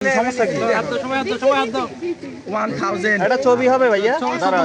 সমস্যা কি এটা ছবি হবে ভাইয়া দাঁড়াও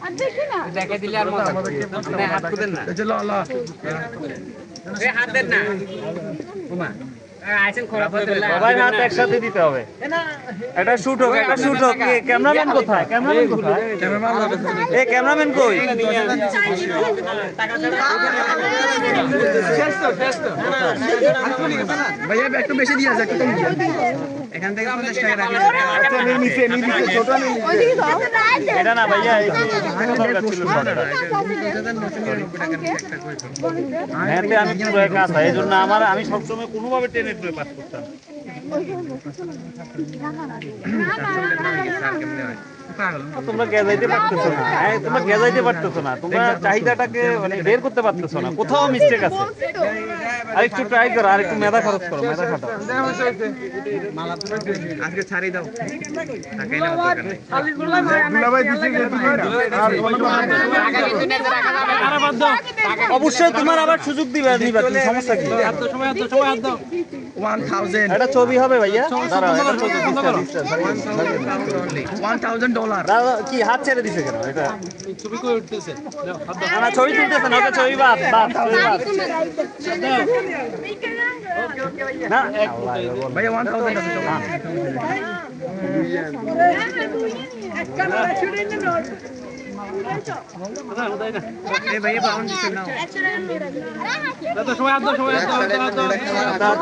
ওয়ান থাউজেন্ড ডলার পিয়া ভাইয়া পিয়া মানি এখনও ওয়েট করে তুই জন্য দে তিনশো টাকাতে চলে এসেছে কত চারশো টাকাতে ব্যাংক অ্যাকাউন্ট জানলে আছে লাগবে না হাত নেবেন না ও তাহলে কি হবে তার সঙ্গে তো চলে এসেছে দেখি না ল ল সবাই হাত একসাথে দিতে হবে এটা শুট হোক এটা শুট হোক ক্যামেরাম্যান কোথায় ক্যামেরাম্যান কোথায় এ ক্যামেরাম্যান কই ভাইয়া একটু বেশি দিয়ে আছে একটু কম এখান থেকে পঞ্চাশ টাকা এটা না ভাইয়া হ্যাঁ তে আমি পুরো একা আছি এই জন্য আমার আমি সবসময় কোনোভাবে টেনে টুয়ে পাস করতাম তোমরা গেজাইতে পারতেছো না হ্যাঁ তোমরা গেজাইতে পারতেছো না তোমরা চাহিদাটাকে মানে বের করতে পারতেছো না কোথাও মিস্টেক আছে আর একটু ট্রাই করো আর একটু মেধা খরচ করো মেধা খাটাও আজকে ছাড়িয়ে দাও। নেওয়ার অবশ্যই তোমার আবার সুযোগ দিবে নিবা কি সমস্যা কি? ওয়ান থাউজেন্ড এটা ছবি হবে ভাইয়া। দাঁড়াও এটা ছবি ওয়ান থাউজেন্ড ডলার কি হাত ছেড়ে দিছে কেন? এটা ছবি কই উঠতেছে না ছবি তুলতেছে না ওটা ছবি বাদ বাদ ছবি বাদ। না ভাইয়া ওয়ান থাউজেন্ড আছে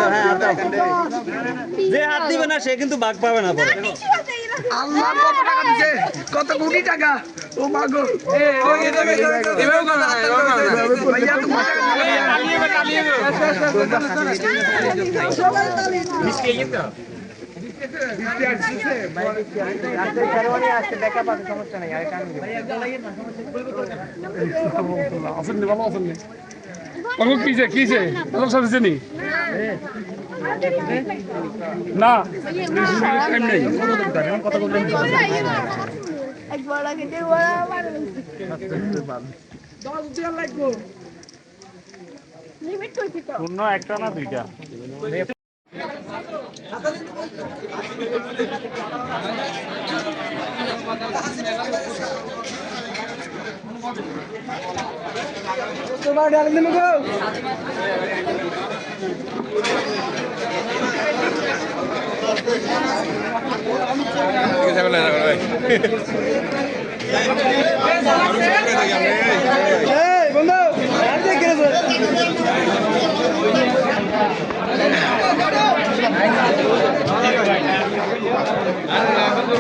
হ্যাঁ। যে হাত দিবে না সে কিন্তু বাঘ পাবে না আল্লাহ কত টাকা দিছে কত কোটি টাকা ও মা কিছে অমুক সব দিছে না করছি তো। শূন্য একটা না দুইটা? তোমার ডাক দিন গো বন্ধু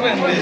ఏమైంది